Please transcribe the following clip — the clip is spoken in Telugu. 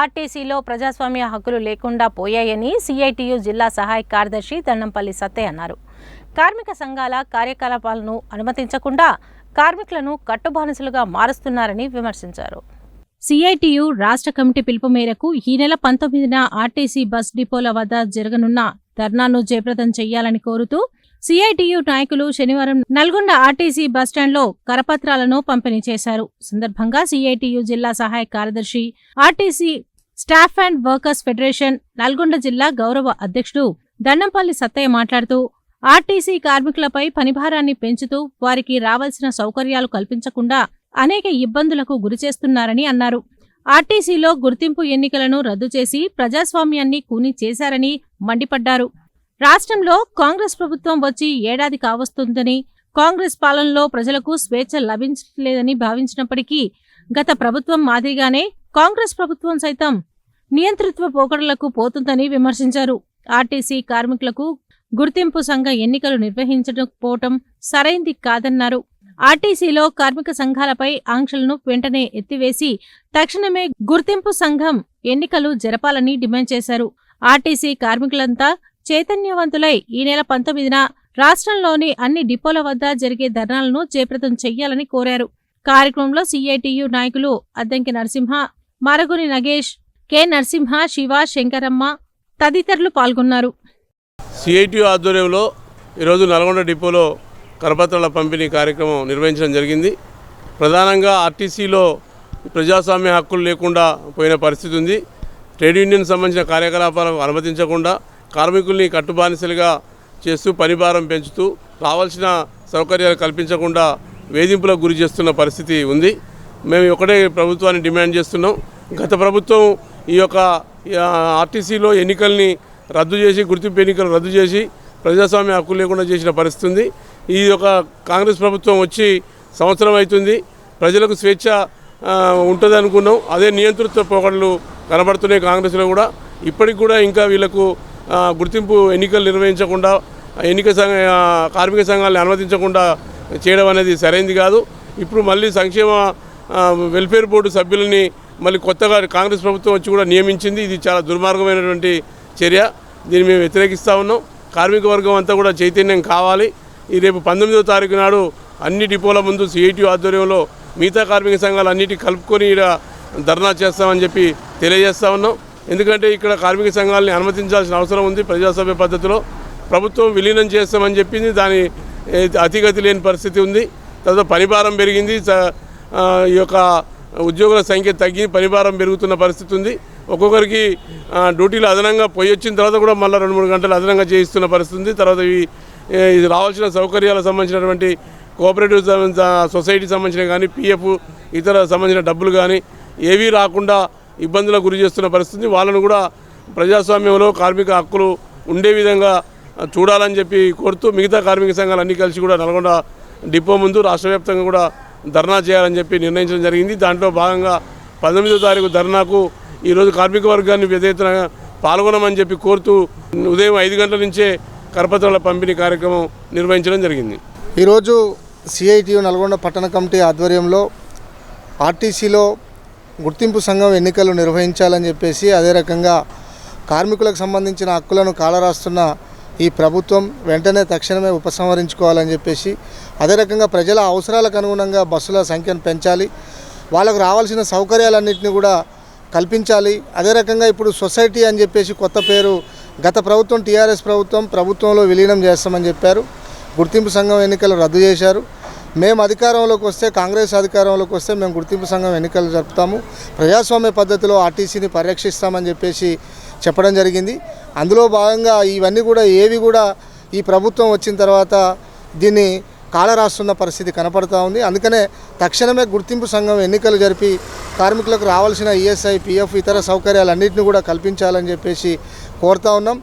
ఆర్టీసీలో ప్రజాస్వామ్య హక్కులు లేకుండా పోయాయని సిఐటియు జిల్లా సహాయ కార్యదర్శి దండంపల్లి సత్తయ్య అన్నారు. కార్మిక సంఘాల కార్యకలాపాలను అనుమతించకుండా కార్మికులను కట్టుబానిసలుగా మారుస్తున్నారని విమర్శించారు. సిఐటియు రాష్ట్ర కమిటీ పిలుపు మేరకు ఈ నెల పంతొమ్మిదిన ఆర్టీసీ బస్ డిపోల వద్ద జరగనున్న ధర్నాను జయప్రదం చేయాలని కోరుతూ సిఐటియు నాయకులు శనివారం నల్గొండ ఆర్టీసీ బస్టాండ్లో కరపత్రాలను పంపిణీ చేశారు. సందర్భంగా సిఐటియు జిల్లా సహాయ కార్యదర్శి RTC staff and workers federation Nalgonda జిల్లా గౌరవ అధ్యక్షుడు దండంపల్లి సత్తయ్య మాట్లాడుతూ ఆర్టీసీ కార్మికులపై పనిభారాన్ని పెంచుతూ వారికి రావాల్సిన సౌకర్యాలు కల్పించకుండా అనేక ఇబ్బందులకు గురిచేస్తున్నారని అన్నారు. ఆర్టీసీలో గుర్తింపు ఎన్నికలను రద్దు చేసి ప్రజాస్వామ్యాన్ని కూని చేశారని మండిపడ్డారు. రాష్ట్రంలో కాంగ్రెస్ ప్రభుత్వం వచ్చి ఏడాది కావస్తుందని కాంగ్రెస్ పాలనలో ప్రజలకు స్వేచ్ఛ లభించలేదని భావించినప్పటికీ గత ప్రభుత్వం మాదిరిగానే కాంగ్రెస్ ప్రభుత్వం సైతం నియంతృత్వ పోకడలకు పోతుందని విమర్శించారు. ఆర్టీసీ కార్మికులకు గుర్తింపు సంఘ ఎన్నికలు నిర్వహించకపోవటం సరైంది కాదన్నారు. ఆర్టీసీలో కార్మిక సంఘాలపై ఆంక్షలను వెంటనే ఎత్తివేసి తక్షణమే గుర్తింపు సంఘం ఎన్నికలు జరపాలని డిమాండ్ చేశారు. ఆర్టీసీ కార్మికులంతా చైతన్యవంతులై ఈ నెల పంతొమ్మిదిన రాష్ట్రంలోని అన్ని డిపోల వద్ద జరిగే ధర్నాలను జయప్రదం చెయ్యాలని కోరారు. కార్యక్రమంలో సిఐటియు నాయకులు అద్దంకి నరసింహ మరగుని నగేష్ కె నరసింహ శివ శంకరమ్మ తదితరులు పాల్గొన్నారు. సిఐటియు ఆధ్వర్యంలో ఈరోజు నల్గొండ డిపోలో కరపత్రాల పంపిణీ కార్యక్రమం నిర్వహించడం జరిగింది. ప్రధానంగా ఆర్టీసీలో ప్రజాస్వామ్య హక్కులు లేకుండా పోయిన పరిస్థితి ఉంది. ట్రేడ్ యూనియన్ సంబంధించిన కార్యకలాపాలకు అనుమతించకుండా కార్మికుల్ని కట్టుబానిసలుగా చేస్తూ పనిభారం పెంచుతూ రావాల్సిన సౌకర్యాలు కల్పించకుండా వేధింపులకు గురి చేస్తున్న పరిస్థితి ఉంది. మేము ఒకటే ప్రభుత్వాన్ని డిమాండ్ చేస్తున్నాం. గత ప్రభుత్వం ఈ యొక్క ఆర్టీసీలో ఎన్నికల్ని రద్దు చేసి గుర్తింపు ఎన్నికలు రద్దు చేసి ప్రజాస్వామ్య హక్కు లేకుండా చేసిన పరిస్థితి ఉంది. ఈ యొక్క కాంగ్రెస్ ప్రభుత్వం వచ్చి సంవత్సరం అవుతుంది. ప్రజలకు స్వేచ్ఛ ఉంటుంది అనుకున్నాం. అదే నియంతృత్వ పోకడలు కనబడుతున్నాయి కాంగ్రెస్లో కూడా. ఇప్పటికి కూడా ఇంకా వీళ్ళకు గుర్తింపు ఎన్నికలు నిర్వహించకుండా ఎన్నిక సంఘ కార్మిక సంఘాలను అనుమతించకుండా చేయడం అనేది సరైంది కాదు. ఇప్పుడు మళ్ళీ సంక్షేమ వెల్ఫేర్ బోర్డు సభ్యులని మళ్ళీ కొత్తగా కాంగ్రెస్ ప్రభుత్వం వచ్చి కూడా నియమించింది. ఇది చాలా దుర్మార్గమైనటువంటి చర్య. దీన్ని మేము వ్యతిరేకిస్తూ ఉన్నాం. కార్మిక వర్గం అంతా కూడా చైతన్యం కావాలి. ఈ రేపు పంతొమ్మిదో తారీఖు నాడు అన్ని డిపోల ముందు సిఐటి ఆధ్వర్యంలో మిగతా కార్మిక సంఘాలు అన్నిటి కలుపుకొని ఇక్కడ ధర్నా చేస్తామని చెప్పి తెలియజేస్తా ఉన్నాం. ఎందుకంటే ఇక్కడ కార్మిక సంఘాలని అనుమతించాల్సిన అవసరం ఉంది ప్రజాసభ్య పద్ధతిలో. ప్రభుత్వం విలీనం చేస్తామని చెప్పింది దాని అతిగతి లేని పరిస్థితి ఉంది. తర్వాత పనిభారం పెరిగింది స- ఈ యొక్క ఉద్యోగుల సంఖ్య తగ్గి పనిభారం పెరుగుతున్న పరిస్థితి ఉంది. ఒక్కొక్కరికి డ్యూటీలు అదనంగా పోయి వచ్చిన తర్వాత కూడా మళ్ళీ రెండు మూడు గంటలు అదనంగా చేయిస్తున్న పరిస్థితి ఉంది. తర్వాత ఇవి ఇది రావాల్సిన సౌకర్యాలకు సంబంధించినటువంటి కోఆపరేటివ్ సొసైటీకి సొసైటీ సంబంధించిన కానీ పిఎఫ్ ఇతర సంబంధించిన డబ్బులు కానీ ఏవీ రాకుండా ఇబ్బందులకు గురి చేస్తున్న పరిస్థితి. వాళ్ళను కూడా ప్రజాస్వామ్యంలో కార్మిక హక్కులు ఉండే విధంగా చూడాలని చెప్పి కోరుతూ మిగతా కార్మిక సంఘాలు అన్నీ కలిసి కూడా నల్గొండ డిపో ముందు రాష్ట్ర వ్యాప్తంగా కూడా ధర్నా చేయాలని చెప్పి నిర్ణయించడం జరిగింది. దాంట్లో భాగంగా పంతొమ్మిదో తారీఖు ధర్నాకు ఈరోజు కార్మిక వర్గాన్ని పెద్ద ఎత్తున పాల్గొనమని చెప్పి కోరుతూ ఉదయం ఐదు గంటల నుంచే కరపత్రాల పంపిణీ కార్యక్రమం నిర్వహించడం జరిగింది. ఈరోజు సిఐటియు నల్గొండ పట్టణ కమిటీ ఆధ్వర్యంలో ఆర్టీసీలో గుర్తింపు సంఘం ఎన్నికలు నిర్వహించాలని చెప్పేసి అదే రకంగా కార్మికులకు సంబంధించిన హక్కులను కాలరాస్తున్న ఈ ప్రభుత్వం వెంటనే తక్షణమే ఉపసంహరించుకోవాలని చెప్పేసి అదే రకంగా ప్రజల అవసరాలకు అనుగుణంగా బస్సుల సంఖ్యను పెంచాలి వాళ్ళకు రావాల్సిన సౌకర్యాలన్నింటినీ కూడా కల్పించాలి అదే రకంగా ఇప్పుడు సొసైటీ అని చెప్పేసి కొత్త పేరు గత ప్రభుత్వం టీఆర్ఎస్ ప్రభుత్వం ప్రభుత్వంలో విలీనం చేస్తామని చెప్పారు. గుర్తింపు సంఘం ఎన్నికలు రద్దు చేశారు. మేము అధికారంలోకి వస్తే కాంగ్రెస్ అధికారంలోకి వస్తే మేము గుర్తింపు సంఘం ఎన్నికలు జరుపుతాము. ప్రజాస్వామ్య పద్ధతిలో ఆర్టీసీని పరిరక్షిస్తామని చెప్పేసి చెప్పడం జరిగింది. అందులో భాగంగా ఇవన్నీ కూడా ఏవి కూడా ఈ ప్రభుత్వం వచ్చిన తర్వాత దీన్ని కాలరాస్తున్న పరిస్థితి కనపడతా ఉంది. అందుకనే తక్షణమే గుర్తింపు సంఘం ఎన్నికలు జరిపి కార్మికులకు రావాల్సిన ఈఎస్ఐ పిఎఫ్ ఇతర సౌకర్యాలన్నింటినీ కూడా కల్పించాలని చెప్పేసి కోరుతా ఉన్నాం.